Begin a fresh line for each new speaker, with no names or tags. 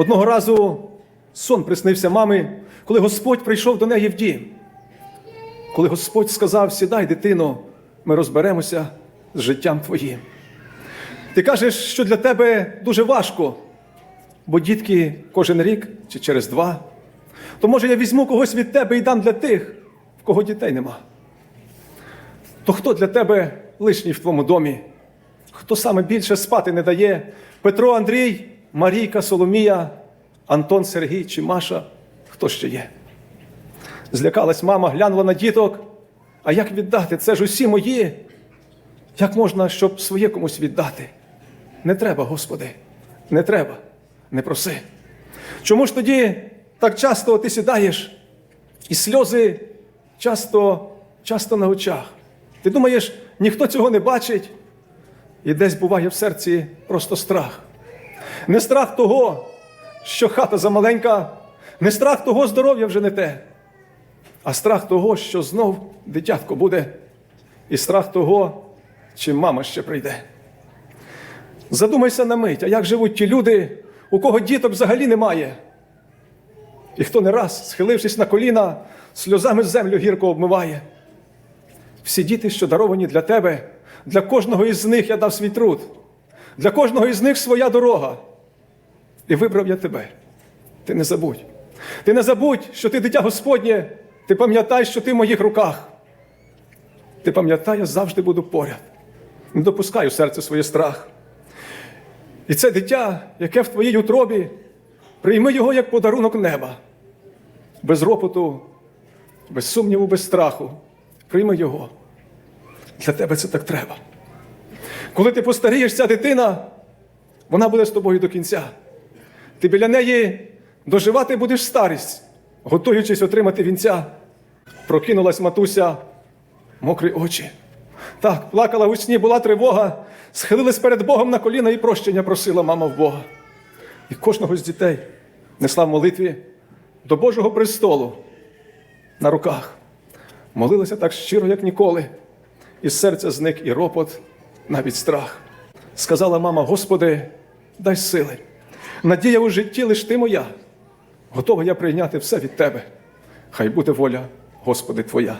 Одного разу сон приснився мамі, коли Господь прийшов до неї в дім. Коли Господь сказав: Сідай, дитино, ми розберемося з життям твоїм. Ти кажеш, що для тебе дуже важко, бо дітки кожен рік чи через два. То може я візьму когось від тебе і дам для тих, в кого дітей нема. То хто для тебе лишній в твоєму домі? Хто саме більше спати не дає? Петро, Андрій, Марійка, Соломія, Антон, Сергій чи Маша? Хто ще є? Злякалась мама, глянула на діток. А як віддати? Це ж усі мої. Як можна, щоб своє комусь віддати? Не треба, Господи, не треба, не проси. Чому ж тоді так часто ти сідаєш, і сльози часто, часто на очах? Ти думаєш, ніхто цього не бачить, і десь буває в серці просто страх. Не страх того, що хата замаленька, не страх того, здоров'я вже не те, а страх того, що знов дитятко буде, і страх того, чи мама ще прийде. Задумайся на мить, а як живуть ті люди, у кого діток взагалі немає. І хто не раз, схилившись на коліна, сльозами землю гірко обмиває. Всі діти, що даровані для тебе, для кожного із них я дав свій труд, для кожного із них своя дорога. І вибрав я тебе. Ти не забудь. Ти не забудь, що ти дитя Господнє, ти пам'ятай, що ти в моїх руках. Ти пам'ятай, я завжди буду поряд. Не допускай у серце своє страх. І це дитя, яке в твоїй утробі, прийми його як подарунок неба. Без ропоту, без сумніву, без страху. Прийми його. Для тебе це так треба. Коли ти постарієш, ця дитина, вона буде з тобою до кінця. Ти біля неї доживати будеш старість, готуючись отримати вінця. Прокинулась матуся, мокрі очі. Так, плакала у сні, була тривога, схилилась перед Богом на коліна і прощення просила мама в Бога. І кожного з дітей несла в молитві до Божого престолу на руках. Молилася так щиро, як ніколи. Із серця зник і ропот, навіть страх. Сказала мама: Господи, дай сили. Надія у житті лиш ти моя. Готова я прийняти все від Тебе. Хай буде воля, Господи, Твоя.